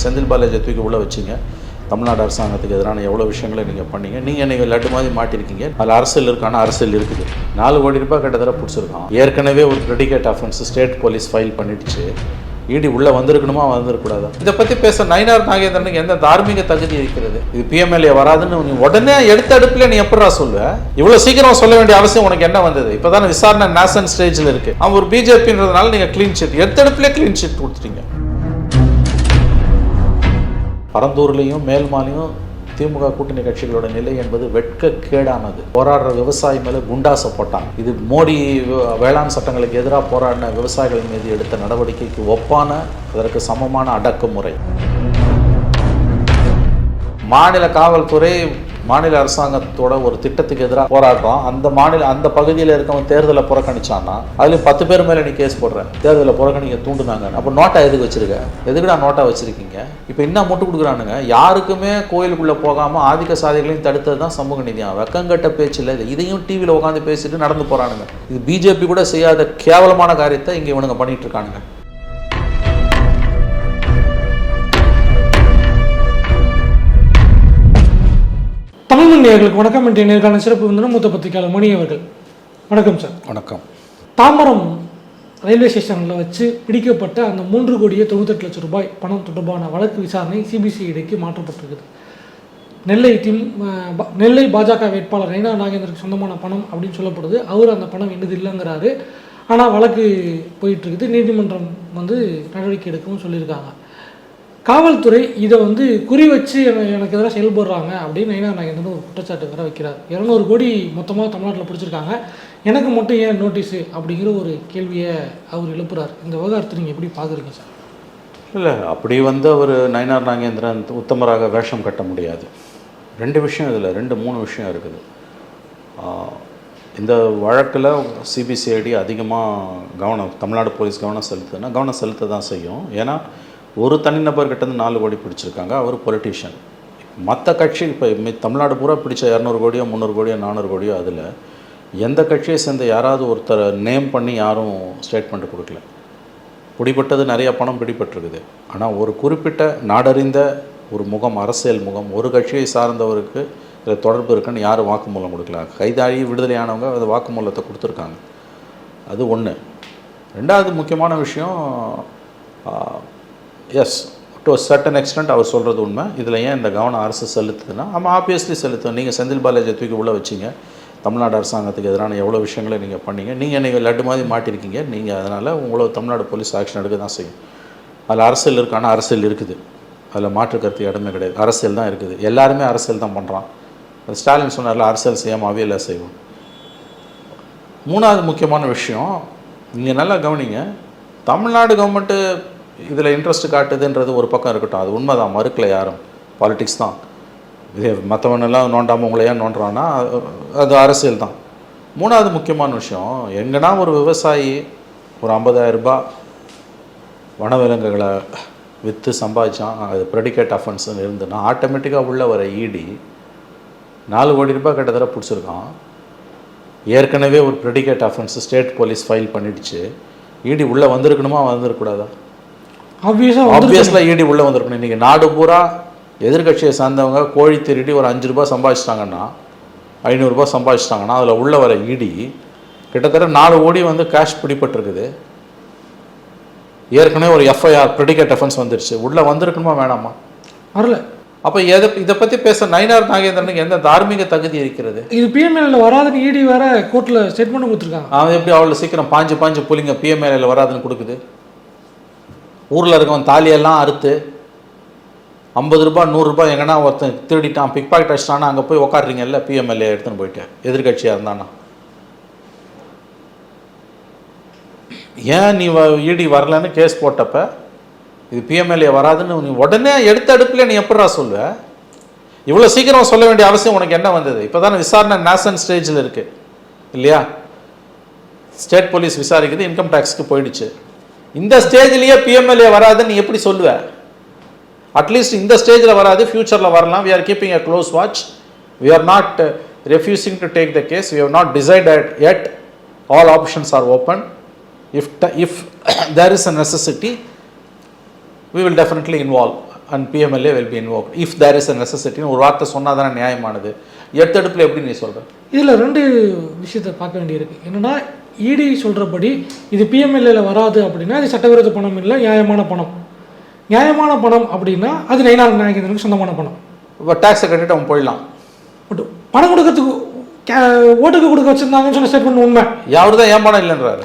நீங்கள் செந்தில் பாலாஜியை தூக்கி உள்ளே வச்சிங்க. தமிழ்நாடு அரசாங்கத்துக்கு எதிரான எவ்வளோ விஷயங்களை நீங்கள் பண்ணீங்க. நீங்கள் நீங்கள் லட்டு மாதிரி மாட்டிருக்கீங்க? அதில் அரசியல் இருக்கான? அரசியல் இருக்குது. நாலு கோடி ரூபாய் கிட்டத்தட்ட பிடிச்சிருக்கான். ஏற்கனவே ஒரு predicate offence state police file பண்ணிடுச்சு. இடி உள்ளே வந்திருக்கணுமா? வந்திருக்கூடாதா இதை பற்றி பேச நயினார் நாகேந்திரனுக்கு எந்த தார்மீக தகுதி இருக்கிறது? இது பிஎம்எல்ஏ வராதுன்னு நீ உடனே எடுத்த அடுப்பில் நீ எப்படா சொல்லுவ இவ்வளோ சீக்கிரம் சொல்ல வேண்டிய அவசியம் உனக்கு என்ன வந்தது? இப்போ தானே விசாரணை நேசன் ஸ்டேஜில் இருக்குது அவன் ஒரு பிஜேபின்றதுனால நீங்கள் க்ளீன் ஷீட் எடுத்த அடுப்புலேயே க்ளீன் ஷீட் கொடுத்துட்டீங்க. பரந்தூர்லேயும் மேல்மாலையும் திமுக கூட்டணி கட்சிகளோட நிலை என்பது வெட்கக்கேடானது. போராடுற விவசாயி மேலே குண்டாசை போட்டாங்க. இது மோடி வேளாண் சட்டங்களுக்கு எதிராக போராடின விவசாயிகள் மீது எடுத்த நடவடிக்கைக்கு ஒப்பான அதற்கு சமமான அடக்குமுறை. மாநில காவல்துறை மாநில அரசாங்கத்தோட ஒரு திட்டத்துக்கு எதிராக போராடுறோம். அந்த மாநில அந்த பகுதியில் இருக்கவங்க தேர்தலை புறக்கணிச்சான்னா அதுலயும் பத்து பேர் மேல நீ கேஸ் போடுற. தேர்தலை புறக்கணிக்க தூண்டுனாங்க. அப்போ நோட்டா எதுக்கு வச்சிருக்க? எதுக்குடா நோட்டா வச்சிருக்கீங்க? இப்போ என்ன முட்டு கொடுக்குறானுங்க? யாருக்குமே கோயிலுக்குள்ள போகாம ஆதிக்க சாதிகளையும் தடுத்தது தான் சமூக நீதியம் வெக்கங்கட்ட பேச்சு இல்லை. இது இதையும் டிவியில் உட்காந்து பேசிட்டு நடந்து போறானுங்க. இது பிஜேபி கூட செய்யாத கேவலமான காரியத்தை இங்க இவனுங்க பண்ணிட்டு இருக்கானுங்க. தமிழ் நேயர்களுக்கு வணக்கம் இன்றைய நேர்காண சிறப்பு விருந்தினர் மூத்த பத்திரிகையாளர் மணி அவர்கள். வணக்கம் சார். வணக்கம். தாம்பரம் ரயில்வே ஸ்டேஷனில் வச்சு பிடிக்கப்பட்ட அந்த மூன்று கோடியே தொண்ணூத்தெட்டு லட்சம் ரூபாய் பணம் தொடர்பான வழக்கு விசாரணை சிபிசிஐடிக்கு மாற்றப்பட்டிருக்குது. நெல்லை ப- நெல்லை பாஜக வேட்பாளர் நைனா நாகேந்திரனுக்கு சொந்தமான பணம் அப்படின்னு சொல்லப்படுது. அவர் அந்த பணம் என்னது இல்லைங்கிறாரு. ஆனால் வழக்கு போயிட்டு இருக்குது. நீதிமன்றம் வந்து நடவடிக்கை எடுக்கவும் சொல்லியிருக்காங்க. காவல்துறை இதை வந்து குறி வச்சு எனக்கு எதிராக செயல்படுறாங்க அப்படின்னு நைனா நாயகன் ஒரு குற்றச்சாட்டு வேற வைக்கிறார். இரநூறு கோடி மொத்தமாக தமிழ்நாட்டில் பிடிச்சிருக்காங்க. எனக்கு மட்டும் ஏன் நோட்டீஸு அப்படிங்கிற ஒரு கேள்வியை அவர் எழுப்புறார். இந்த விவகாரத்தை நீங்கள் எப்படி பார்க்குறீங்க சார்? இல்லை அப்படி வந்து அவர் நயனார் நாகேந்திரன் உத்தமராக வேஷம் கட்ட முடியாது. ரெண்டு விஷயம் இதில் ரெண்டு மூணு விஷயம் இருக்குது. இந்த வழக்கில் சிபிசிஐடி அதிகமாக கவனம் தமிழ்நாடு போலீஸ் கவனம் செலுத்துதுன்னா கவனம் செலுத்த தான் செய்யும். ஏன்னா ஒரு தனிநபர்கிட்டருந்து நாலு கோடி பிடிச்சிருக்காங்க. அவர் பொலிட்டீஷியன் மற்ற கட்சி இப்போ தமிழ்நாடு பூரா பிடிச்ச இரநூறு கோடியோ முந்நூறு கோடியோ நானூறு கோடியோ அதில் எந்த கட்சியை சேர்ந்த யாராவது ஒருத்தரை நேம் பண்ணி யாரும் ஸ்டேட்மெண்ட் கொடுக்கல. பிடிப்பட்டது நிறைய பணம் பிடிபட்டிருக்குது. ஆனால் ஒரு குறிப்பிட்ட நாடறிந்த ஒரு முகம் அரசியல் முகம் ஒரு கட்சியை சார்ந்தவருக்கு இதில் தொடர்பு இருக்குன்னு யாரும் வாக்குமூலம் கொடுக்கல. கைதாகி விடுதலையானவங்க அந்த வாக்குமூலத்தை கொடுத்துருக்காங்க. அது ஒன்று ரெண்டாவது முக்கியமான விஷயம் எஸ் டு சர்டன் எக்ஸ்டென்ட் அவர் சொல்கிறது உண்மை. இதில் ஏன் இந்த கவனம் அரசு செலுத்துதுன்னா ஆமாம் ஆப்வியஸ்லி செலுத்தும். நீங்கள் செந்தில் பாலாஜியை தூக்கி உள்ளே வச்சிங்க. தமிழ்நாடு அரசாங்கத்துக்கு எதிரான எவ்வளோ விஷயங்களை நீங்கள் பண்ணீங்க. நீங்கள் நீங்கள் லட்டு மாதிரி மாட்டிருக்கீங்க. நீங்கள் அதனால் உங்களோட தமிழ்நாடு போலீஸ் ஆக்ஷன் எடுக்க தான் செய்யும். அதில் அரசியல் இருக்கான அரசியல் இருக்குது. அதில் மாற்றுக்கருத்து இடமே கிடையாது. அரசியல் தான் இருக்குது. எல்லாருமே அரசியல் தான் பண்ணுறான் ஸ்டாலின் சொன்னார்ல அரசியல் செய்யாமல் அவியலை செய்வோம். மூணாவது முக்கியமான விஷயம் நீங்கள் நல்லா கவனிங்க தமிழ்நாடு கவர்மெண்ட்டு இதில் இன்ட்ரெஸ்ட் காட்டுதுன்றது ஒரு பக்கம் இருக்கட்டும். அது உண்மை தான் மறுக்கல யாரும். பாலிட்டிக்ஸ் தான். இதே மற்றவனெல்லாம் நோண்டாமல் உங்களை ஏன் நோண்டுறான்னா அது- அரசியல் தான். மூணாவது முக்கியமான விஷயம் எங்கன்னா ஒரு விவசாயி ஒரு 50000 ரூபாய் வனவிலங்குகளை விற்று சம்பாதிச்சான். அது ப்ரெடிகேட் அஃபென்ஸ்னு இருந்துன்னா ஆட்டோமேட்டிக்காக உள்ள வர ஈடி நாலு கோடி ரூபாய் கிட்டத்தட்ட பிடிச்சிருக்கான். ஏற்கனவே ஒரு predicate offence state police file பண்ணிடுச்சு. இடி உள்ளே வந்திருக்கணுமா? வந்திருக்கூடாதா ஆப்வியஸாக ஆப்வியஸ்லாம் இடி உள்ளே வந்திருக்கணும். இன்றைக்கி நாடு பூரா எதிர்க்கட்சியை சார்ந்தவங்க கோழி திருடி ஒரு அஞ்சு ரூபாய் சம்பாதிச்சிட்டாங்கன்னா ஐநூறுரூபா சம்பாதிச்சிட்டாங்கன்னா அதில் உள்ள வர இடி கிட்டத்தட்ட நாலு கோடி வந்து கேஷ் பிடிபட்டிருக்குது. ஏற்கனவே ஒரு எஃப்ஐஆர் ப்ரெடிகேட் அஃபென்ஸ் வந்துருச்சு. உள்ளே வந்திருக்கணுமா வேணாமா? வரல. அப்போ எதை இதை பற்றி பேச நயினார் நாகேந்திரனுக்கு எந்த தார்மீக தகுதி இருக்கிறது? இது பிஎம்எல்ல வராதுன்னு இடி வேற கோர்ட்டில் ஸ்டேட்மெண்ட் கொடுத்துருக்காங்க. அவன் எப்படி அவ்வளோ சீக்கிரம் பாஞ்சு பாஞ்சு புலிங்க பிஎம்ஏல வராதுன்னு கொடுக்குது? ஊரில் இருக்கவன் தாலியெல்லாம் அறுத்து ஐம்பது ரூபாய் நூறுரூபா எங்கன்னா ஒருத்தன் திருடிட்டான் பிக் பாக்கெட் அடிச்சிட்டானா அங்கே போய் உக்காடுறீங்கல்ல பிஎம்எல்ஏ எடுத்துன்னு போயிட்டு. எதிர்கட்சியாக இருந்தானா? ஏன் நீ இடி வரலன்னு கேஸ் போட்டப்ப இது பிஎம்எல்ஏ வராதுன்னு நீ உடனே எடுத்த அடுப்பில் நீ எப்படா சொல்லுவ? இவ்வளோ சீக்கிரம் சொல்ல வேண்டிய அவசியம் உனக்கு என்ன வந்தது? இப்போ தானே விசாரணை நேஷன் ஸ்டேஜில் இருக்குது இல்லையா? ஸ்டேட் போலீஸ் விசாரிக்குது இன்கம் டேக்ஸ்க்கு போயிடுச்சு. இந்த ஸ்டேஜ்லேயே பிஎம்எல்ஏ வராதுன்னு நீ எப்படி சொல்லுவ? அட்லீஸ்ட் இந்த ஸ்டேஜில் வராது ஃப்யூச்சரில் வரலாம். We are keeping a close watch we are not refusing to take the case we have not decided at all options are open if if there is a necessity we will definitely involve and PMLA will be involve if there is a நெசசிட்டின்னு ஒரு வார்த்தை சொன்னால் தானே நியாயமானது? எடுத்தடுப்பில் எப்படி நீ சொல்கிற இதில் ரெண்டு விஷயத்தை பார்க்க வேண்டியிருக்கு. என்னன்னா இடி சொல்கிறபடி இது பிஎம்எல்ஏல வராது அப்படின்னா அது சட்டவிரோத பணம் இல்லை நியாயமான பணம். நியாயமான பணம் அப்படின்னா அது நயினார் நாயகேந்திரனுக்கு சொந்தமான பணம். இப்போ டேக்ஸை கட்டிட்டு அவன் போயிடலாம். பட் பணம் கொடுக்கறதுக்கு ஓட்டுக்கு கொடுக்க வச்சிருந்தாங்கன்னு சொன்ன ஸ்டேட்மெண்ட் உண்மை. அவர் தான் ஏன் பணம் இல்லைன்றாரு?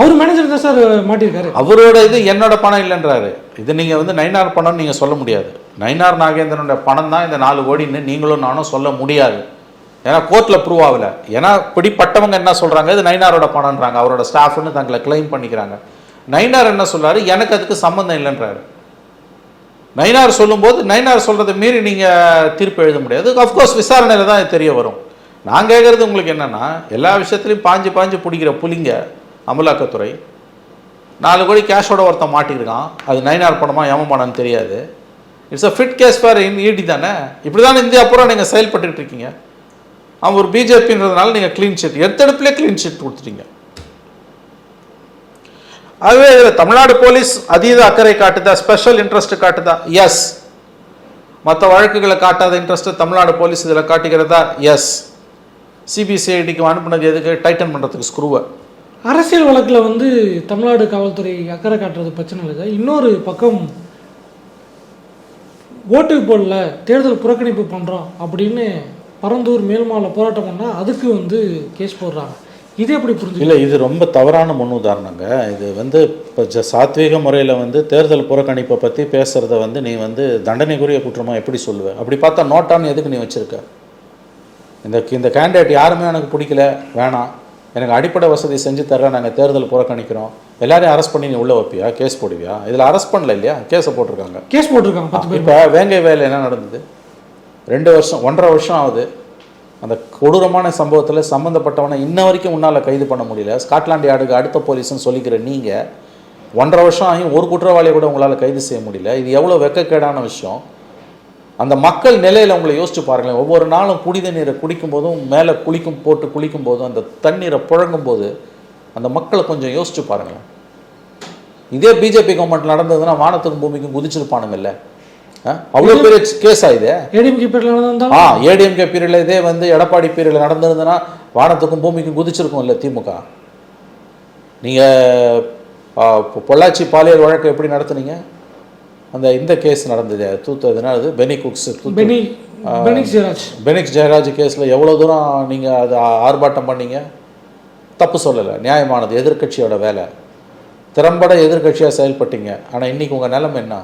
அவர் மேனேஜர் தான் சார் மாட்டியிருக்காரு அவரோட இது என்னோட பணம் இல்லைன்றாரு. இது நீங்கள் வந்து நைனார் பணம்னு நீங்கள் சொல்ல முடியாது. நைனார் நாகேந்திரனோட பணம் தான் இந்த நாலு கோடின்னு நீங்களும் நானும் சொல்ல முடியாது. ஏன்னா கோர்ட்டில் ப்ரூவ் ஆகல. ஏன்னா பிடிப்பட்டவங்க என்ன சொல்கிறாங்க இது நைனாரோட பணம்ன்றாங்க. அவரோட ஸ்டாஃப்னு தங்களை கிளைம் பண்ணிக்கிறாங்க. நைனார் என்ன சொல்றாரு? எனக்கு அதுக்கு சம்மந்தம் இல்லைன்றாரு. நைனார் சொல்லும்போது நைனார் சொல்கிறத மீறி நீங்கள் தீர்ப்பு எழுத முடியாது. அஃப்கோர்ஸ் விசாரணையில் தான் தெரிய வரும். நான் கேட்குறது உங்களுக்கு என்னென்னா எல்லா விஷயத்துலையும் பாஞ்சு பாஞ்சு பிடிக்கிற புலிங்க அமலாக்கத்துறை நாலு கோடி கேஷோட ஒருத்தன் மாட்டியிருக்கான் அது நைனார் பணமா ஏம பணம்னு தெரியாது. It's a fit case for in ED தானே? இப்படி தானே இந்தியா பூரா நீங்கள் செயல்பட்டுட்டு இருக்கீங்க. அவன் ஒரு பிஜேபின்றதுனால நீங்கள் க்ளீன் ஷீட் எடுத்தெடுப்புலேயே க்ளீன் ஷீட் கொடுத்துட்டீங்க. அதுவே இதில் தமிழ்நாடு போலீஸ் அதீத அக்கறை காட்டுதா? ஸ்பெஷல் இன்ட்ரெஸ்ட் காட்டுதா? எஸ் மற்ற வழக்குகளை காட்டாத இன்ட்ரெஸ்ட் தமிழ்நாடு போலீஸ் இதில் காட்டுகிறதா? எஸ் சிபிசிஐடிக்கு அனுப்புனது எதுக்கு? டைட்டன் பண்ணுறதுக்கு ஸ்க்ரூவை அரசியல் வழக்கில் வந்து தமிழ்நாடு காவல்துறை அக்கறை காட்டுறது பிரச்சனை இல்லை இன்னொரு பக்கம் ஓட்டு போடல தேர்தல் புறக்கணிப்பு பண்ணுறோம் அப்படின்னு பரந்தூர் மேல்மாவில் போராட்டம் பண்ணால் அதுக்கு வந்து கேஸ் போடுறாங்க. இது எப்படி புரிஞ்சு இல்லை இது ரொம்ப தவறான முன் உதாரணங்க இது வந்து இப்போ ஜ சாத்வீக முறையில் வந்து தேர்தல் புறக்கணிப்பை பற்றி பேசுகிறத வந்து நீ வந்து தண்டனைக்குரிய குற்றமா எப்படி சொல்லுவ? அப்படி பார்த்தா நோட்டான்னு எதுக்கு நீ வச்சுருக்க? இந்த இந்த கேண்டிடேட் யாருமே எனக்கு பிடிக்கல வேணாம். எனக்கு அடிப்படை வசதி செஞ்சு தர நாங்கள் தேர்தல் புறக்கணிக்கிறோம். எல்லாரையும் அரெஸ்ட் பண்ணி நீ உள்ளே வைப்பியா? கேஸ் போடுவியா? இதில் அரெஸ்ட் பண்ணல இல்லையா? கேஸை போட்டிருக்காங்க. கேஸ் போட்டிருக்காங்க இப்போ வேங்கை வேலை என்ன நடந்தது? ரெண்டு வருஷம் ஒன்றரை வருஷம் ஆகுது. அந்த கொடூரமான சம்பவத்தில் சம்மந்தப்பட்டவனை இன்ன வரைக்கும் உன்னால் கைது பண்ண முடியல. ஸ்காட்லாண்ட் யார்டுக்கு அடுத்த போலீஸ்னு சொல்லிக்கிற நீங்கள் ஒன்றரை வருஷம் ஆகி ஒரு குற்றவாளியை கூட உங்களால் கைது செய்ய முடியல. இது எவ்வளோ வெக்கக்கேடான விஷயம். அந்த மக்கள் நிலையில் உங்களை யோசிச்சு பாருங்களேன். ஒவ்வொரு நாளும் புனித நீரை குடிக்கும் போதும் மேலே குளிக்கும் போட்டு குளிக்கும் போதும் அந்த தண்ணீரை புழங்கும் போது அந்த மக்களை கொஞ்சம் யோசிச்சு பாருங்களேன். இதே பிஜேபி கவர்மெண்ட் நடந்ததுன்னா வானத்துக்கும் பூமிக்கும் குதிச்சிருப்பானுங்கல்ல. அவ்வளோ பெரிய கேஸ் ஆகுது ஏடிஎம்கே பேரில் நடந்தால் ஆ ஏடிஎம்கே பீரியடில் இதே வந்து எடப்பாடி பீரியடில் நடந்திருந்ததுன்னா வானத்துக்கும் பூமிக்கும் குதிச்சிருக்கும் இல்லை திமுக. நீங்கள் பொள்ளாச்சி பாலியல் வழக்கு எப்படி நடத்துனீங்க? அந்த இந்த கேஸ் நடந்தது. தூத்து அது பெனி குக்ஸ் பெனிக்ஸ் ஜெயராஜ். கேஸில் எவ்வளோ தூரம் நீங்கள் அது ஆர்ப்பாட்டம் பண்ணீங்க? தப்பு சொல்லலை. நியாயமானது. எதிர்க்கட்சியோட வேலை. திறம்பட எதிர்க்கட்சியாக செயல்பட்டீங்க. ஆனால் இன்றைக்கி உங்கள் நிலைமை என்ன?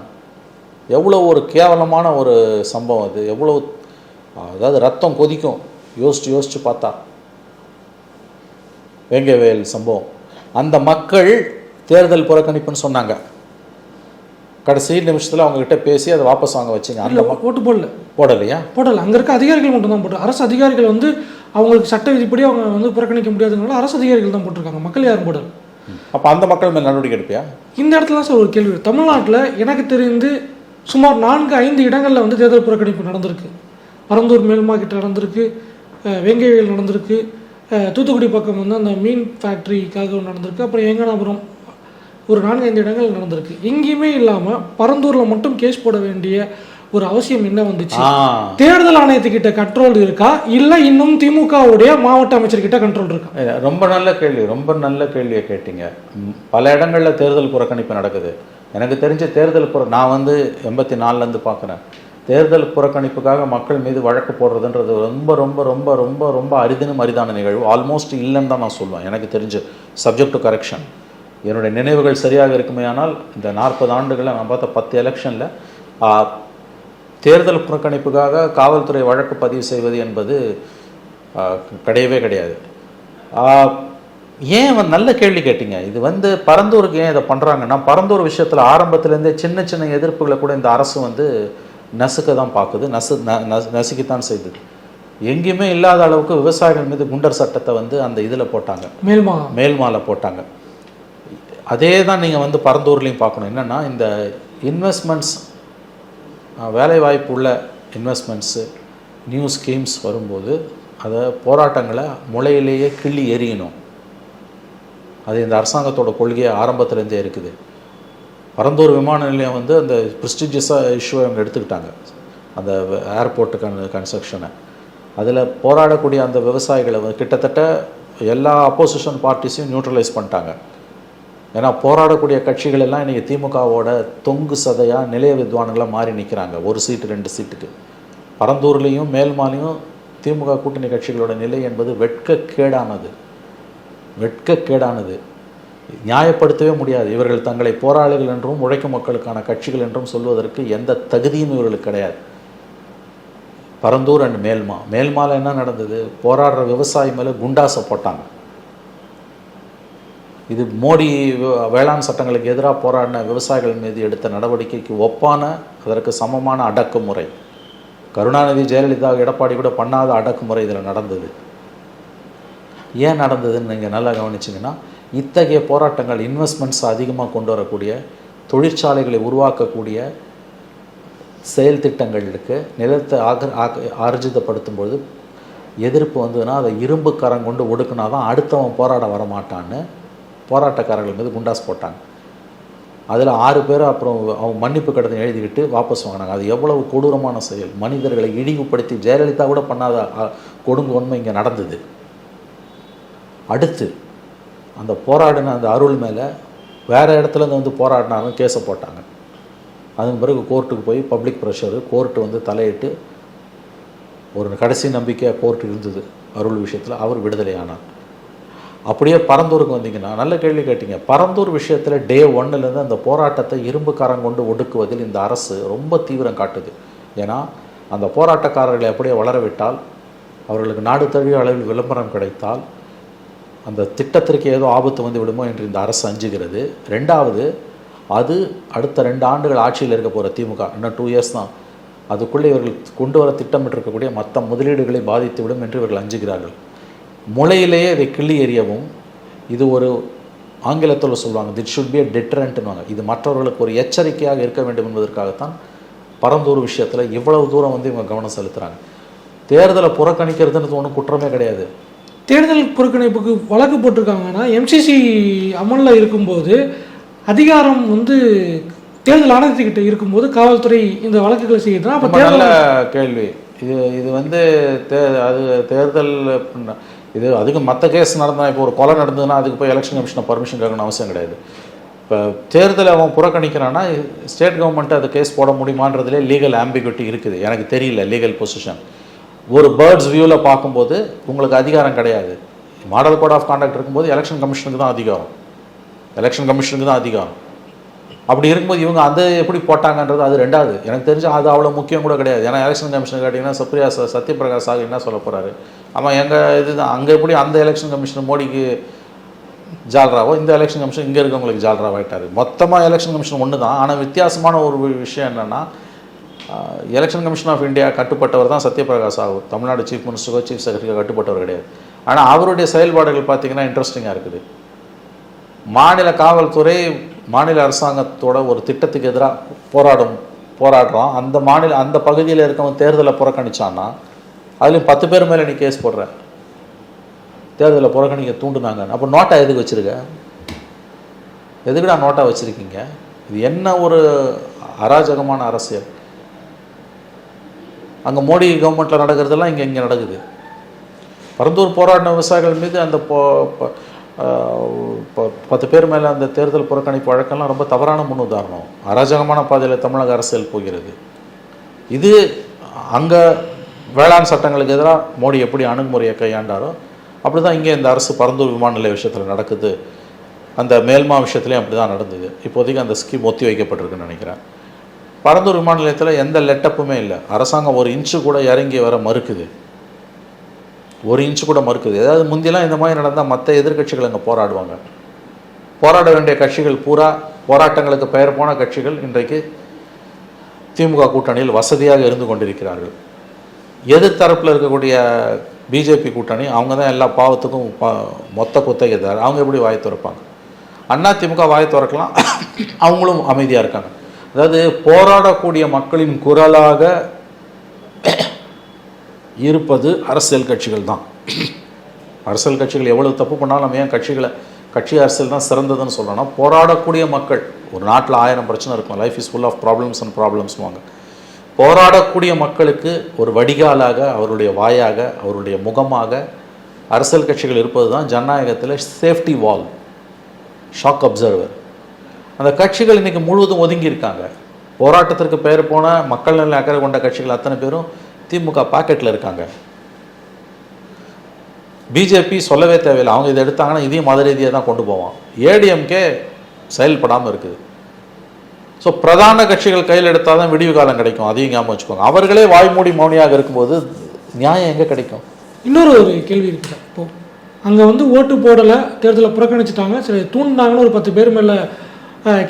எவ்வளோ ஒரு கேவலமான ஒரு சம்பவம் அது எவ்வளோ அதாவது ரத்தம் கொதிக்கும். யோசிச்சு யோசிச்சு பார்த்தா. வேங்கவேல் சம்பவம். அந்த மக்கள் தேர்தல் புறக்கணிப்புன்னு சொன்னாங்க. கடைசி நிமிஷத்தில் அவங்கக்கிட்ட பேசி அதை வாபஸ் வாங்க வச்சிங்க. அந்த ஓட்டு போடல. போடலையா? போடல. அங்கே இருக்க அதிகாரிகள் மட்டும் தான் போட்டு அரசு அதிகாரிகள் வந்து அவங்களுக்கு சட்ட விதிப்படி அவங்க வந்து புறக்கணிக்க முடியாதுனால அரசு அதிகாரிகள் தான் போட்டிருக்காங்க. மக்கள் யாரும் போடல. அப்போ அந்த மக்கள் மேல் நடவடிக்கை எடுப்பியா? இந்த இடத்துல தான் சார் ஒரு கேள்வி. தமிழ்நாட்டில் எனக்கு தெரிந்து சுமார் நான்கு ஐந்து இடங்களில் வந்து தேர்தல் புறக்கணிப்பு நடந்திருக்கு. பரந்தூர் மேல்மா கிட்ட நடந்திருக்கு வேங்கைவேல் நடந்திருக்கு தூத்துக்குடி பக்கம் வந்து அந்த மீன் ஃபேக்ட்ரிக்காக நடந்திருக்கு அப்புறம் எங்கனாபுரம் ஒரு நான்கு ஐந்து இடங்கள் நடந்திருக்கு. எங்கேயுமே இல்லாமல் பரந்தூரில் மட்டும் கேஸ் போட வேண்டிய ஒரு அவசியம் என்ன வந்துச்சு? தேர்தல் ஆணையத்துக்கிட்ட கண்ட்ரோல் இருக்கா? இல்லை இன்னும் திமுகவுடைய மாவட்ட அமைச்சர்கிட்ட கண்ட்ரோல் இருக்கா? ரொம்ப நல்ல கேள்வி ரொம்ப நல்ல கேள்வியை கேட்டீங்க. பல இடங்களில் தேர்தல் புறக்கணிப்பு நடக்குது. எனக்கு தெரிஞ்ச தேர்தல் புற நான் வந்து எண்பத்தி நாலுலேருந்து பார்க்குறேன். தேர்தல் புறக்கணிப்புக்காக மக்கள் மீது வழக்கு போடுறதுன்றது ரொம்ப ரொம்ப ரொம்ப ரொம்ப ரொம்ப அரிதினும் அரிதான நிகழ்வு. ஆல்மோஸ்ட் இல்லைன்னு தான் நான் சொல்லுவேன் எனக்கு தெரிஞ்சு. சப்ஜெக்ட் டு கரெக்ஷன் என்னுடைய நினைவுகள் சரியாக இருக்குமே ஆனால் இந்த நாற்பது ஆண்டுகளில் நான் பார்த்த பத்து எலெக்ஷனில் தேர்தல் புறக்கணிப்புக்காக காவல்துறை வழக்கு பதிவு செய்வது என்பது கிடையவே கிடையாது. ஏன் வந்து நல்ல கேள்வி கேட்டீங்க? இது வந்து பரந்தூருக்கு ஏன் இதை பண்ணுறாங்கன்னா பரந்தூர் விஷயத்தில் ஆரம்பத்துலேருந்தே சின்ன சின்ன எதிர்ப்புகளை கூட இந்த அரசு வந்து நசுக்க தான் பார்க்குது நசு ந நசு- நசுக்கித்தான் செய்தது எங்கேயுமே இல்லாத அளவுக்கு விவசாயிகள் மீது குண்டர் சட்டத்தை வந்து அந்த இதில் போட்டாங்க. மேல்மா மேல் மாலை போட்டாங்க. அதே தான் நீங்கள் வந்து பரந்தூர்லேயும் பார்க்கணும். என்னென்னா இந்த இன்வெஸ்ட்மெண்ட்ஸ் வேலை வாய்ப்பு உள்ள இன்வெஸ்ட்மெண்ட்ஸு நியூ ஸ்கீம்ஸ் வரும்போது அதை போராட்டங்களை முளையிலேயே கிள்ளி எறியணும். அது இந்த அரசாங்கத்தோட கொள்கையை ஆரம்பத்துலேருந்தே இருக்குது. பரந்தூர் விமான நிலையம் வந்து அந்த ப்ரிஸ்டிஜியஸாக இஷ்யூவை அவங்க எடுத்துக்கிட்டாங்க. அந்த ஏர்போர்ட்டு கன் கன்ஸ்ட்ரக்ஷனை அதில் போராடக்கூடிய அந்த விவசாயிகளை கிட்டத்தட்ட எல்லா அப்போசிஷன் பார்ட்டிஸையும் நியூட்ரலைஸ் பண்ணிட்டாங்க. ஏன்னா போராடக்கூடிய கட்சிகள் எல்லாம் இன்றைக்கி திமுகவோட தொங்கு சதையாக நிலைய வித்வான்களாக மாறி நிற்கிறாங்க ஒரு சீட்டு ரெண்டு சீட்டுக்கு. பரந்தூர்லேயும் மேல்மாலையும் திமுக கூட்டணி கட்சிகளோட நிலை என்பது வெட்கக்கேடானது. வெட்கக்கேடானது. நியாயப்படுத்தவே முடியாது. இவர்கள் தங்களை போராளிகள் என்றும் உழைக்கும் மக்களுக்கான கட்சிகள் என்றும் சொல்வதற்கு எந்த தகுதியும் இவர்களுக்கு கிடையாது. பரந்தூர் அண்ட் மேல்மா. மேல்மால என்ன நடந்தது? போராடுற விவசாயி மேலே குண்டாசை போட்டாங்க. இது மோடி வேளாண் சட்டங்களுக்கு எதிராக போராடின விவசாயிகள் மீது எடுத்த நடவடிக்கைக்கு ஒப்பான அதற்கு சமமான அடக்குமுறை. கருணாநிதி ஜெயலலிதா எடப்பாடி கூட பண்ணாத அடக்குமுறை இதில் நடந்தது. ஏன் நடந்ததுன்னு நீங்கள் நல்லா கவனிச்சிங்கன்னா இத்தகைய போராட்டங்கள் இன்வெஸ்ட்மெண்ட்ஸ் அதிகமாக கொண்டு வரக்கூடிய தொழிற்சாலைகளை உருவாக்கக்கூடிய செயல் திட்டங்களுக்கு நிலத்தை ஆக ஆக்க- ஆர்ஜிதப்படுத்தும் பொழுது எதிர்ப்பு வந்ததுன்னா அதை இரும்பு கரம் கொண்டு ஒடுக்குனா தான் அடுத்தவன் போராட வரமாட்டான்னு போராட்டக்காரர்கள் மீது குண்டாஸ் போட்டாங்க. அதில் ஆறு பேர் அப்புறம் அவங்க மன்னிப்பு கடிதம் எழுதிக்கிட்டு வாபஸ் வாங்கினாங்க. அது எவ்வளவு கொடூரமான செயல். மனிதர்களை இழிவுபடுத்தி ஜெயலலிதா கூட பண்ணாத கொடுங்க கொடுங்கோன்மை இங்கே நடந்தது. அடுத்து அந்த போராடின அந்த அருள் மேலே வேறு இடத்துலேருந்து வந்து போராடினாலும் கேஸை போட்டாங்க. அதன் பிறகு கோர்ட்டுக்கு போய் பப்ளிக் ப்ரெஷரு கோர்ட்டு வந்து தலையிட்டு ஒரு கடைசி நம்பிக்கையாக கோர்ட் இருந்தது அருள் விஷயத்தில் அவர் விடுதலை ஆனார் அப்படியே பரந்தூருக்கு வந்தீங்கன்னா நல்ல கேள்வி கேட்டீங்க. பரந்தூர் விஷயத்தில் டே ஒன்னுலேருந்து அந்த போராட்டத்தை இரும்புக்காரன் கொண்டு ஒடுக்குவதில் இந்த அரசு ரொம்ப தீவிரம் காட்டுது. ஏன்னா அந்த போராட்டக்காரர்களை அப்படியே வளரவிட்டால் அவர்களுக்கு நாடு தழுவிய அளவில் விளம்பரம் கிடைத்தால் அந்த திட்டத்திற்கு ஏதோ ஆபத்து வந்து விடுமோ என்று இந்த அரசு அஞ்சுகிறது. ரெண்டாவது அது அடுத்த ரெண்டு ஆண்டுகள் ஆட்சியில் இருக்க போகிற திமுக இன்னும் டூ இயர்ஸ் தான். அதுக்குள்ளே இவர்கள் கொண்டு வர திட்டமிட்டிருக்கக்கூடிய மற்ற முதலீடுகளை பாதித்து விடும் என்று இவர்கள் அஞ்சுகிறார்கள். முளையிலேயே இதை கிள்ளி எறியவும் இது ஒரு ஆங்கிலத்தில் சொல்லுவாங்க திட் ஷுட் பி a இது மற்றவர்களுக்கு ஒரு எச்சரிக்கையாக இருக்க வேண்டும் என்பதற்காகத்தான் பரந்தூர் விஷயத்தில் இவ்வளவு தூரம் வந்து இவங்க கவனம் செலுத்துகிறாங்க தேர்தலை புறக்கணிக்கிறதுன்னு ஒன்றும் குற்றமே கிடையாது. தேர்தல் புறக்கணிப்புக்கு வழக்கு போட்டிருக்காங்கன்னா எம்சிசி அமலில் இருக்கும்போது அதிகாரம் வந்து தேர்தல் ஆணையத்துக்கிட்ட இருக்கும்போது காவல்துறை இந்த வழக்குகளை செய்யுதுன்னா அப்போ தேர்தல் கேள்வி. இது இது வந்து தே அது தேர்தல் இது அதுக்கு மற்ற கேஸ் நடந்தா இப்போ ஒரு கொலை நடந்ததுன்னா அதுக்கு போய் எலெக்ஷன் கமிஷனை பர்மிஷன் கேட்கணும் அவசியம் கிடையாது. இப்போ தேர்தலை அவன் புறக்கணிக்கிறான்னா ஸ்டேட் கவர்மெண்ட் அது கேஸ் போட முடியுமான்றதுலே லீகல் ஆம்பிகுட்டி இருக்குது. எனக்கு தெரியல லீகல் பொசிஷன் ஒரு பேர்ட்ஸ் வியூவில் பார்க்கும்போது உங்களுக்கு அதிகாரம் கிடையாது. மாடல் கோட் ஆஃப் கான்டாக்ட் இருக்கும்போது எலெக்ஷன் கமிஷனுக்கு தான் அதிகாரம். எலெக்ஷன் கமிஷனுக்கு தான் அதிகாரம். அப்படி இருக்கும்போது இவங்க அந்த எப்படி போட்டாங்கன்றது அது ரெண்டாவது. எனக்கு தெரிஞ்சு அது அவ்வளோ முக்கியம் கூட கிடையாது. ஏன்னா எலெக்ஷன் கமிஷன் கேட்டிங்கன்னா சத்ரியா ச- சத்யபிரகாஷ் சாகு என்ன சொல்ல போகிறாரு ஆமாம் எங்கள் இதுதான். அங்கே எப்படி அந்த எலெக்ஷன் கமிஷன் மோடிக்கு ஜால்ராவோ இந்த எலெக்ஷன் கமிஷன் இங்கே இருக்கவங்களுக்கு ஜால்ராவாயிட்டார் மொத்தமாக எலெக்ஷன் கமிஷன் ஒன்று தான் ஆனால் வித்தியாசமான ஒரு விஷயம் என்னென்னா எலெக்ஷன் கமிஷன் ஆஃப் இந்தியா கட்டுப்பட்டவர் தான் சத்யபிரகாஷ் சாகு தமிழ்நாடு சீஃப் மினிஸ்டருக்கோ சீஃப் செக்ரட்டரிக்கோ கட்டுப்பட்டவர் கிடையாது. ஆனால் அவருடைய செயல்பாடுகள் பார்த்திங்கன்னா இன்ட்ரெஸ்டிங்காக இருக்குது. மாநில காவல்துறை மாநில அரசாங்கத்தோட ஒரு திட்டத்துக்கு எதிராக போராடும் போராடுறோம் அந்த மாநில அந்த பகுதியில் இருக்கவன் தேர்தலை புறக்கணிச்சான்னா அதுலேயும் பத்து பேர் மேலே நீ கேஸ் போடுற. தேர்தலை புறக்கணிக்க தூண்டுனாங்க அப்போ நோட்டா எதுக்கு வச்சிருக்க? எதுக்குடா நோட்டா வச்சுருக்கீங்க? இது என்ன ஒரு அராஜகமான அரசியல்? அங்கே மோடி கவர்மெண்ட்டில் நடக்கிறதெல்லாம் இங்கே இங்கே நடக்குது. பரந்தூர் போராடின விவசாயிகள் மீது அந்த போ ப- ப- பத்து பேர் மேலே அந்த தேர்தல் புறக்கணிப்பு வழக்கெல்லாம் ரொம்ப தவறான முன் உதாரணம் அராஜகமான பாதையில் தமிழக அரசியல் போகிறது. இது அங்கே வேளாண் சட்டங்களுக்கு எதிராக மோடி எப்படி அணுகுமுறையை கையாண்டாரோ அப்படி தான் இங்கே இந்த அரசு பரந்தூர் விமான நிலைய விஷயத்தில் நடக்குது. அந்த மேல்மா விஷயத்துலையும் அப்படி தான் நடந்தது. இப்போதைக்கு அந்த ஸ்கீம் ஒத்தி வைக்கப்பட்டிருக்குன்னு நினைக்கிறேன். பரந்தூர் விமான நிலையத்தில் எந்த லெட்டப்புமே இல்லை. அரசாங்கம் ஒரு இன்ச்சு கூட இறங்கி வர மறுக்குது. ஒரு இன்ச்சு கூட மறுக்குது. ஏதாவது முந்தியெல்லாம் இந்த மாதிரி நடந்தால் மற்ற எதிர்க்கட்சிகள் அங்கே போராடுவாங்க. போராட வேண்டிய கட்சிகள் பூரா போராட்டங்களுக்கு பெயர் போன கட்சிகள் இன்றைக்கு திமுக கூட்டணியில் வசதியாக இருந்து கொண்டிருக்கிறார்கள். எதிர்த்தரப்பில் இருக்கக்கூடிய பிஜேபி கூட்டணி அவங்க தான் எல்லா பாவத்துக்கும் மொத்த குத்தகைதார் அவங்க எப்படி வாய் திறப்பாங்க? அண்ணா திமுக வாய் திறக்கலாம். அவங்களும் அமைதியாக இருக்காங்க. அதாவது போராடக்கூடிய மக்களின் குரலாக இருப்பது அரசியல் கட்சிகள் தான். அரசியல் கட்சிகள் எவ்வளவு தப்பு பண்ணாலும் நம்ம ஏன் கட்சிகளை கட்சி அரசியல் தான் சிறந்ததுன்னு சொல்லணும்னா போராடக்கூடிய மக்கள் ஒரு நாட்டில் ஆயிரம் பிரச்சனை இருக்கும் life is full of problems and problems வாங்க. போராடக்கூடிய மக்களுக்கு ஒரு வடிகாலாக அவருடைய வாயாக அவருடைய முகமாக அரசியல் கட்சிகள் இருப்பது தான் ஜனநாயகத்தில் சேஃப்டி வால் ஷாக் அப்சர்வர் அந்த கட்சிகள் இன்னைக்கு முழுவதும் ஒதுங்கி இருக்காங்க போராட்டத்திற்கு பெயர் போன மக்கள் நல அக்கறை கொண்ட கட்சிகள் அத்தனை பேரும் திமுக பாக்கெட்டில் இருக்காங்க. பிஜேபி சொல்லவே தேவையில்லை. அவங்க இதை எடுத்தாங்கன்னா இதையும் மத ரீதியாக தான் கொண்டு போவான். ஏடிஎம்கே செயல்படாமல் இருக்குது. ஸோ பிரதான கட்சிகள் கையில் எடுத்தால் தான் விடிவு காலம் கிடைக்கும். அதையும் ஞாபகம் வச்சுக்கோங்க. அவர்களே வாய்மூடி மௌனியாக இருக்கும்போது நியாயம் எங்கே கிடைக்கும்? இன்னொரு ஒரு கேள்வி இருக்குது இப்போது அங்கே வந்து ஓட்டு போடலை தேர்தலை புறக்கணிச்சிட்டாங்க. சரி தூண்டினாங்கன்னு ஒரு பத்து பேர் மேலே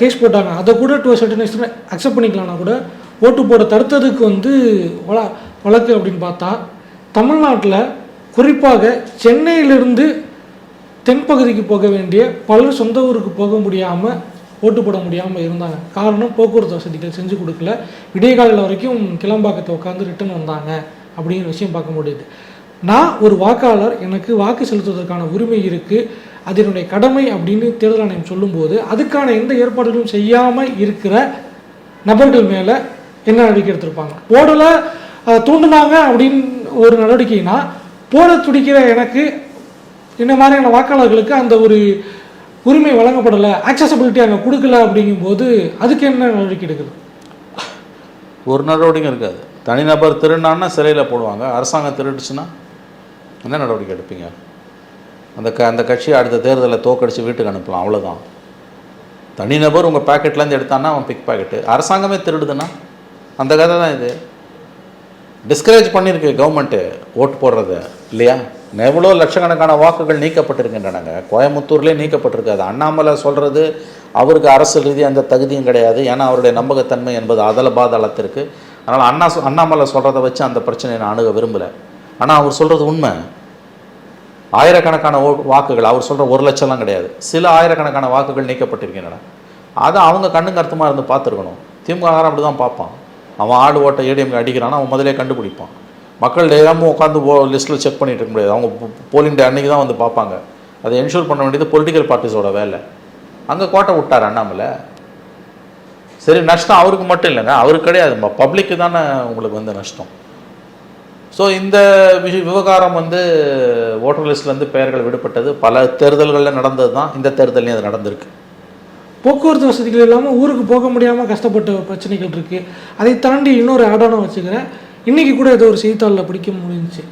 கேஸ் போட்டாங்க. அதை கூட டு சர்டன் எக்ஸ்டென்ட் அக்செப்ட் பண்ணிக்கலாம்னா கூட ஓட்டு போட தடுத்ததுக்கு வந்து வழ வழக்கு அப்படின்னு பார்த்தா தமிழ்நாட்டில் குறிப்பாக சென்னையிலிருந்து தென்பகுதிக்கு போக வேண்டிய பலர் சொந்த ஊருக்கு போக முடியாமல் ஓட்டு போட முடியாமல் இருந்தாங்க. காரணம் போக்குவரத்து வசதிகள் செஞ்சு கொடுக்கல. விடிய காலையில் வரைக்கும் கிளம்பாக்கத்தை உட்காந்து ரிட்டர்ன் வந்தாங்க. அப்படிங்கிற விஷயம் பார்க்க முடியுது. நான் ஒரு வாக்காளர் எனக்கு வாக்கு செலுத்துவதற்கான உரிமை இருக்குது அது என்னுடைய கடமை அப்படின்னு தேர்தல் ஆணையம் சொல்லும்போது அதுக்கான எந்த ஏற்பாடுகளும் செய்யாமல் இருக்கிற நபர்கள் மேலே என்ன நடவடிக்கை எடுத்திருப்பாங்க? போடலை தூண்டுனாங்க அப்படின்னு ஒரு நடவடிக்கைனா போட துடிக்கிற எனக்கு இந்த மாதிரியான வாக்காளர்களுக்கு அந்த ஒரு உரிமை வழங்கப்படலை ஆக்சசபிலிட்டி அங்கே கொடுக்கல அப்படிங்கும்போது அதுக்கு என்ன நடவடிக்கை எடுக்குது? ஒரு நடவடிக்கை இருக்காது. தனிநபர் திருடினான்னா சிறையில் போடுவாங்க அரசாங்கம் திருடுச்சுன்னா என்ன நடவடிக்கை எடுப்பீங்க? அந்த க அந்த கட்சியை அடுத்த தேர்தலில் தோக்கடிச்சு வீட்டுக்கு அனுப்பலாம் அவ்வளோதான் தனிநபர் உங்கள் பேக்கெட்லேருந்து எடுத்தான்னா அவன் பிக் பாக்கெட்டு அரசாங்கமே திருடுதுன்னா? அந்த கதை தான் இது. டிஸ்கரேஜ் பண்ணியிருக்கு கவர்மெண்ட்டு ஓட்டு போடுறத இல்லையா? எவ்வளோ லட்சக்கணக்கான வாக்குகள் நீக்கப்பட்டிருக்கின்றனங்க. கோயம்புத்தூர்லேயே நீக்கப்பட்டிருக்கு அது அண்ணாமலை சொல்கிறது அவருக்கு அரசியல் ரீதியாக அந்த தகுதியும் கிடையாது. ஏன்னா அவருடைய நம்பகத்தன்மை என்பது அதல பாதாளத்திற்கு. அதனால் அண்ணா அண்ணாமலை சொல்கிறத வச்சு அந்த பிரச்சனையை நான் அணுக விரும்பலை. ஆனால் அவர் சொல்கிறது உண்மை. ஆயிரக்கணக்கான ஓ வாக்குகள் அவர் சொல்கிற ஒரு லட்சம்லாம் கிடையாது. சில ஆயிரக்கணக்கான வாக்குகள் நீக்கப்பட்டிருக்கின்றன. அதை அவங்க கண்ணுங்க அர்த்தமாக இருந்து பார்த்துருக்கணும். திமுக அப்படி தான் பார்ப்பான். அவன் ஆடு ஓட்ட ஏடிஎம் அடிக்கிறான்னா அவன் முதலே கண்டுபிடிப்பான். மக்கள் டெய்லாமும் உட்காந்து போ லிஸ்ட்டில் செக் பண்ணிட்டு இருக்க முடியாது. அவங்க போலிங் டே அன்னைக்கு தான் வந்து பார்ப்பாங்க. அதை என்ஷூர் பண்ண வேண்டியது பொலிட்டிக்கல் பார்ட்டிஸோட வேலை. அங்கே கோட்டை விட்டார் அண்ணாமலை? சரி நஷ்டம் அவருக்கு மட்டும் இல்லைங்க. அவருக்கு கிடையாது பப்ளிக்கு தானே உங்களுக்கு வந்து நஷ்டம். ஸோ இந்த விஷ விவகாரம் வந்து ஓட்டர் லிஸ்ட்லேருந்து பெயர்கள் விடுபட்டது. பல தேர்தல்களில் நடந்தது தான். இந்த தேர்தலையும் அது நடந்திருக்கு. போக்குவரத்து வசதிகள் இல்லாமல் ஊருக்கு போக முடியாமல் கஷ்டப்பட்ட பிரச்சனைகள் இருக்குது அதை தாண்டி இன்னொரு ஆடான வச்சுக்கிறேன். இன்றைக்கி கூட ஏதோ ஒரு செய்தித்தாளில் படிக்க முடிஞ்சிச்சு.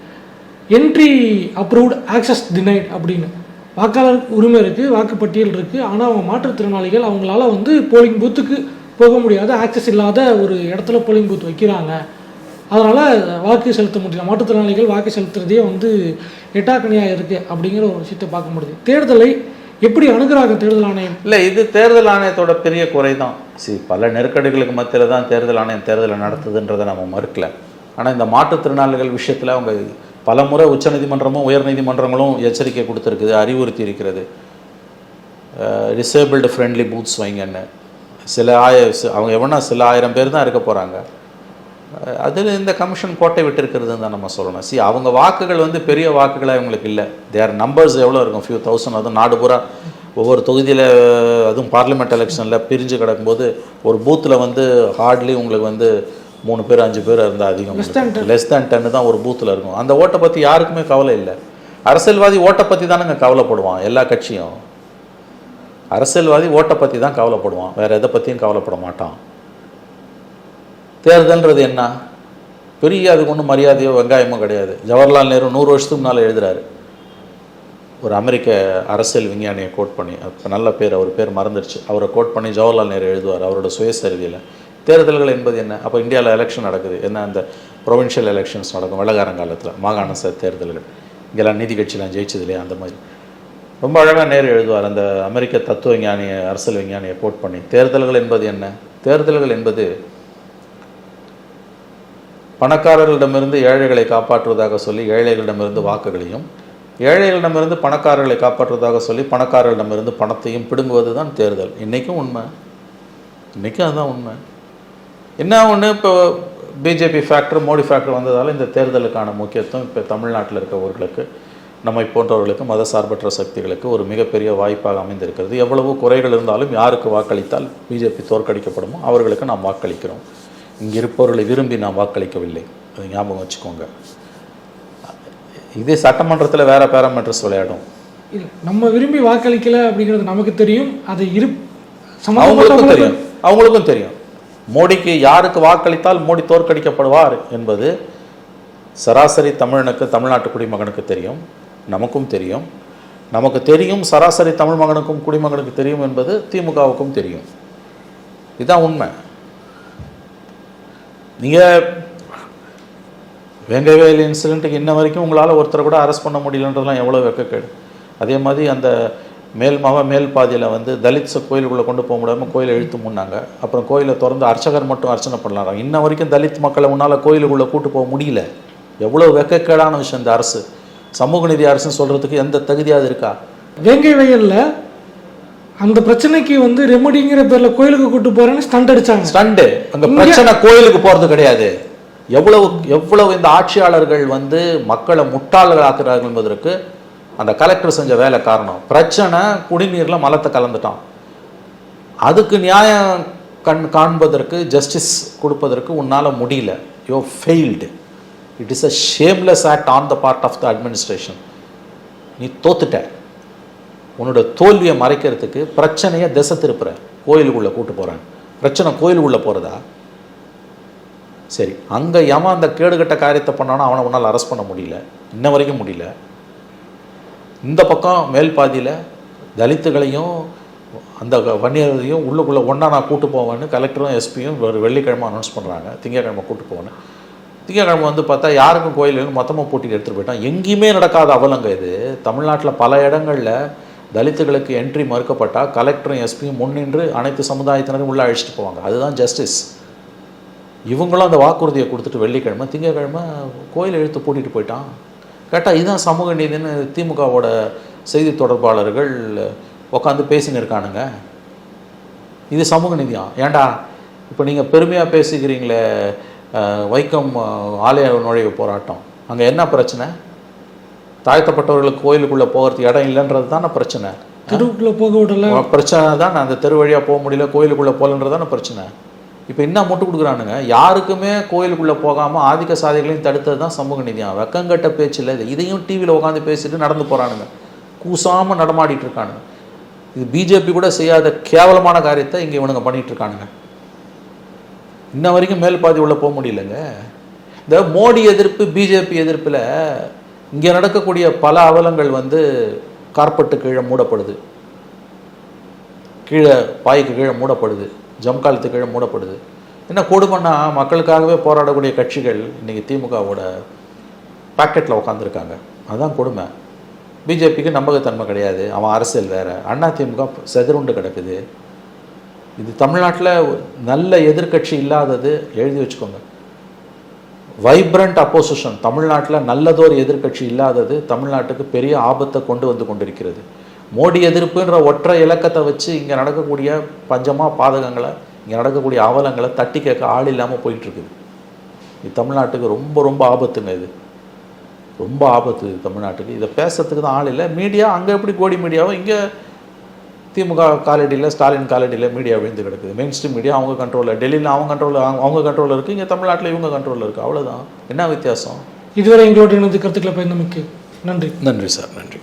என்ட்ரி அப்ரூவ்ட் ஆக்சஸ் டினைட் அப்படின்னு. வாக்காளர் உரிமை இருக்குது வாக்குப்பட்டியல் இருக்குது ஆனால் அவங்க மாற்றுத்திறனாளிகள் அவங்களால வந்து போலிங் பூத்துக்கு போக முடியாத ஆக்சஸ் இல்லாத ஒரு இடத்துல போலிங் பூத் வைக்கிறாங்க. அதனால் வாக்கு செலுத்த முடியல மாற்றுத்திறனாளிகள் வாக்கு செலுத்துறதே வந்து எட்டாக்கணியாக இருக்குது அப்படிங்கிற ஒரு விஷயத்தை பார்க்க முடியுது. தேர்தலை எப்படி அணுகிறாங்க தேர்தல் ஆணையம்? இல்லை இது தேர்தல் ஆணையத்தோட பெரிய குறை தான் சரி பல நெருக்கடிகளுக்கு மத்தியில் தான் தேர்தல் ஆணையம் தேர்தலை நடத்துதுன்றதை நம்ம மறுக்கல. ஆனால் இந்த மாற்றுத்திறனாளிகள் விஷயத்தில் அவங்க பல முறை உச்சநீதிமன்றமும் உயர்நீதிமன்றங்களும் எச்சரிக்கை கொடுத்துருக்குது அறிவுறுத்தி இருக்கிறது. டிசேபிள்டு ஃப்ரெண்ட்லி பூத்ஸ் வைங்கன்னு. சில ஆய அவங்க எவனா சில ஆயிரம் பேர் தான் இருக்க போகிறாங்க அதில் இந்த கமிஷன் கோட்டை விட்டிருக்கிறதுன்னு தான் நம்ம சொல்லணும். சி அவங்க வாக்குகள் வந்து பெரிய வாக்குகளாக இவங்களுக்கு இல்லை. தேர் நம்பர்ஸ் எவ்வளோ இருக்கும்? ஃபியூ தௌசண்ட் அதுவும் நாடு பூரா ஒவ்வொரு தொகுதியில் அதுவும் பார்லிமெண்ட் எலெக்ஷனில் பிரிஞ்சு கிடக்கும்போது ஒரு பூத்தில் வந்து ஹார்ட்லி உங்களுக்கு வந்து மூணு பேர் அஞ்சு பேர் இருந்தால் அதிகம் லெஸ் தேன் டென்னு தான் ஒரு பூத்தில் இருக்கும். அந்த ஓட்டை பற்றி யாருக்குமே கவலை இல்லை. அரசியல்வாதி ஓட்டை பற்றி தானேங்க கவலைப்படுவான் எல்லா கட்சியும். அரசியல்வாதி ஓட்டை பற்றி தான் கவலைப்படுவான். வேறு எதை பற்றியும் கவலைப்பட மாட்டான். தேர்தல்ன்றது என்ன? பெரிய அதுக்கு ஒன்றும் மரியாதையோ வெங்காயமோ கிடையாது. ஜவஹர்லால் நேரு நூறு வருஷத்துக்கு முன்னால் எழுதுறாரு. ஒரு அமெரிக்க அரசியல் விஞ்ஞானியை கோட் பண்ணி இப்போ நல்ல பேர் அவர் பேர் மறந்துடுச்சு. அவரை கோட் பண்ணி ஜவஹர்லால் நேரு எழுதுவார் அவரோட சுயசரிதியில். தேர்தல்கள் என்பது என்ன? அப்போ இந்தியாவில் எலெக்ஷன் நடக்குது. என்ன அந்த ப்ரொவின்ஷியல் எலெக்ஷன்ஸ் நடக்கும் வெள்ளக்காரங்காலத்தில் மாகாண ச தேர்தல்கள். இங்கெல்லாம் நீதி கட்சியெலாம் ஜெயிச்சது இல்லையா அந்த மாதிரி. ரொம்ப அழகாக நேரு எழுதுவார் அந்த அமெரிக்க தத்துவ விஞ்ஞானியை அரசியல் விஞ்ஞானியை கோட் பண்ணி. தேர்தல்கள் என்பது என்ன? தேர்தல்கள் என்பது பணக்காரர்களிடமிருந்து ஏழைகளை காப்பாற்றுவதாக சொல்லி ஏழைகளிடமிருந்து வாக்குகளையும் ஏழைகளிடமிருந்து பணக்காரர்களை காப்பாற்றுவதாக சொல்லி பணக்காரர்களிடமிருந்து பணத்தையும் பிடுங்குவது தான் தேர்தல். இன்றைக்கும் உண்மை. இன்றைக்கும் அதுதான் உண்மை. என்ன ஒன்று இப்போ பிஜேபி ஃபேக்டர் மோடி ஃபேக்டர் வந்ததால் இந்த தேர்தலுக்கான முக்கியத்துவம் இப்போ தமிழ்நாட்டில் இருக்கவர்களுக்கு நம்மை போன்றவர்களுக்கு மத சார்பற்ற சக்திகளுக்கு ஒரு மிகப்பெரிய வாய்ப்பாக அமைந்திருக்கிறது. எவ்வளவு குறைகள் இருந்தாலும் யாருக்கு வாக்களித்தால் பிஜேபி தோற்கடிக்கப்படுமோ அவர்களுக்கு நாம் வாக்களிக்கிறோம். இங்கே இருப்பவர்களை விரும்பி நாம் வாக்களிக்கவில்லை. அதை ஞாபகம் வச்சுக்கோங்க. இதே சட்டமன்றத்தில் வேற பேராமீட்டர்ஸ் விளையாடும். இல்லை நம்ம விரும்பி வாக்களிக்கல அப்படிங்கிறது நமக்கு தெரியும். அது இரு அவங்களுக்கும் தெரியும். அவங்களுக்கும் தெரியும். மோடிக்கு யாருக்கு வாக்களித்தால் மோடி தோற்கடிக்கப்படுவார் என்பது சராசரி தமிழனுக்கு தமிழ்நாட்டு குடிமகனுக்கு தெரியும். நமக்கும் தெரியும். நமக்கு தெரியும் சராசரி தமிழ் மகனுக்கும் குடிமகனுக்கு தெரியும் என்பது திமுகவுக்கும் தெரியும். இதுதான் உண்மை. நீங்கள் வேங்கவேல் இன்சிடெண்ட்டுக்கு இன்ன வரைக்கும் உங்களால் ஒருத்தரை கூட அரெஸ்ட் பண்ண முடியலன்றதுலாம் எவ்வளோ வெக்கக்கேடு. அதே மாதிரி அந்த மேல் மக மேல் பாதியில் வந்து தலித்ஸை கோயிலுக்குள்ளே கொண்டு போக முடியாமல் கோயிலை இழுத்து முன்னாங்க அப்புறம் கோயிலை திறந்து அர்ச்சகர் மட்டும் அர்ச்சனை பண்ணலாம் இன்ன வரைக்கும் தலித் மக்களை உன்னால் கோயிலுக்குள்ளே கூட்டு போக முடியல. எவ்வளோ வெக்கக்கேடான விஷயம் இந்த அரசு. சமூக நீதி அரசுன்னு சொல்கிறதுக்கு எந்த தகுதியாவது இருக்கா? வேங்கை வயலில் அந்த பிரச்சனைக்கு வந்து ரெமடிங்கிற பேர்ல கோயிலுக்கு கூட்டு போறேன்னு ஸ்டண்ட் அடிச்சாங்க. ஸ்டண்டு அங்க பிரச்சனை கோயிலுக்கு போறது கிடையாது. எவ்வளவு எவ்வளவு இந்த ஆட்சியாளர்கள் வந்து மக்களை முட்டாள்கள் ஆக்குறார்கள் என்பதற்கு அந்த கலெக்டர் செஞ்ச வேலை காரணம். பிரச்சனை குடிநீர்ல மலத்தை கலந்துட்டான். அதுக்கு நியாயம் கண் காண்பதற்கு ஜஸ்டிஸ் கொடுப்பதற்கு உன்னால முடியல. You failed it is a shameless act on the part of the administration நீ தோத்துட்ட. உன்னோட தோல்வியை மறைக்கிறதுக்கு பிரச்சனையை திசை திருப்புற. கோயிலுக்குள்ளே கூட்டு போகிறேன் பிரச்சனை கோயிலுக்குள்ளே போகிறதா சரி அங்கே எவன் அந்த கேடுகட்ட காரியத்தை பண்ணானோ அவனை உன்னால் அரெஸ்ட் பண்ண முடியல. இன்ன வரைக்கும் முடியல. இந்த பக்கம் மேல் பாதியில் தலித்துகளையும் அந்த வன்னியர்களையும் உள்ளுக்குள்ளே ஒன்றா நான் கூட்டு போவேன்னு கலெக்டரும் எஸ்பியும் ஒரு வெள்ளிக்கிழமை அனௌன்ஸ் பண்ணுறாங்க திங்கக்கிழமை கூட்டு போவேன்னு. திங்கக்கிழமை வந்து பார்த்தா யாருக்கும் கோயிலுக்கு மொத்தமாக போட்டிட்டு எடுத்துகிட்டு போயிட்டான். எங்கேயுமே நடக்காத அவலங்க இது. தமிழ்நாட்டில் பல இடங்களில் தலித்துகளுக்கு என்ட்ரி மறுக்கப்பட்டால் கலெக்டரும் எஸ்பியும் முன்னின்று அனைத்து சமுதாயத்தினரும் உள்ளே அழைச்சிட்டு போவாங்க. அதுதான் ஜஸ்டிஸ் இவங்களும் அந்த வாக்குறுதியை கொடுத்துட்டு வெள்ளிக்கிழமை திங்கக்கிழமை கோயில் இழுத்து பூட்டிட்டு போயிட்டான். கேட்டால் இதுதான் சமூக நீதின்னு திமுகவோட செய்தி தொடர்பாளர்கள் உட்காந்து பேசின்னு இருக்கானுங்க. இது சமூக நீதியா? ஏன்டா இப்போ நீங்கள் பெருமையாக பேசிக்கிறீங்களே வைக்கம் ஆலய நுழைவு போராட்டம். அங்கே என்ன பிரச்சனை? தாழ்த்தப்பட்டவர்களுக்கு கோயிலுக்குள்ளே போகிறதுக்கு இடம் இல்லைன்றது தானே பிரச்சனை. தெருவுக்குள்ள போக விடல. பிரச்சனை தான். அந்த தெரு வழியாக போக முடியல கோயிலுக்குள்ளே போகலன்றது தானே பிரச்சனை. இப்போ என்ன முட்டு கொடுக்குறானுங்க? யாருக்குமே கோயிலுக்குள்ளே போகாமல் ஆதிக்க சாதிகளையும் தடுத்தது தான் சமூக நீதியம் வெக்கங்கட்ட பேச்சில் இது இதையும் டிவியில் உட்காந்து பேசிட்டு நடந்து போகிறானுங்க கூசாமல் நடமாடிட்டு இருக்கானுங்க. இது பிஜேபி கூட செய்யாத கேவலமான காரியத்தை இங்கே இவனுங்க பண்ணிட்டு இருக்கானுங்க. இன்ன வரைக்கும் மேல் பாதி உள்ள போக முடியலங்க. இந்த மோடி எதிர்ப்பு பிஜேபி எதிர்ப்பில் இங்கே நடக்கக்கூடிய பல அவலங்கள் வந்து கார்பெட்டு கீழே மூடப்படுது. கீழே பாய்க்கு கீழே மூடப்படுது. ஜம்காலத்து கீழே மூடப்படுது. என்ன கொடுமைன்னா மக்களுக்காகவே போராடக்கூடிய கட்சிகள் இன்றைக்கி திமுகவோட பாக்கெட்டில் உட்காந்துருக்காங்க அதுதான் கொடுமை. பிஜேபிக்கு நம்பகத்தன்மை கிடையாது. அவன் அரசியல் வேறு. அண்ணா திமுக செதறுண்டு கிடக்குது. இது தமிழ்நாட்டில் நல்ல எதிர்க்கட்சி இல்லாதது எழுதி வச்சுக்கோங்க. வைப்ரண்ட் அப்போசிஷன் தமிழ்நாட்டில் நல்லதொரு எதிர்க்கட்சி இல்லாதது தமிழ்நாட்டுக்கு பெரிய ஆபத்தை கொண்டு வந்து கொண்டிருக்கிறது. மோடி எதிர்ப்புன்ற ஒற்றை இலக்கத்தை வச்சு இங்கே நடக்கக்கூடிய பஞ்சமா பாதகங்களை இங்கே நடக்கக்கூடிய அவலங்களை தட்டி கேட்க ஆள் இல்லாமல் போயிட்டுருக்குது. இது தமிழ்நாட்டுக்கு ரொம்ப ரொம்ப ஆபத்துங்க இது. ரொம்ப ஆபத்து இது தமிழ்நாட்டுக்கு. இதை பேசுறதுக்கு தான் ஆள் இல்லை. மீடியா அங்கே எப்படி கோடி மீடியாவோ இங்கே திமுக காலடியில் ஸ்டாலின் காலடியில் மீடியா விழுந்து கிடக்குது. மெயின் ஸ்ட்ரீம் மீடியா அவங்க கண்ட்ரோலில் டெல்லியில் அவங்க கண்ட்ரோலில் அவங்க கண்ட்ரோலில் இருக்குது இங்கே தமிழ்நாட்டில் இவங்க கண்ட்ரோலில் இருக்குது அவ்வளோதான் என்ன வித்தியாசம்? இதுவரை எங்களோட இணைந்து கருத்துக்களை பயந்தமைக்கு நன்றி. நன்றி சார். நன்றி.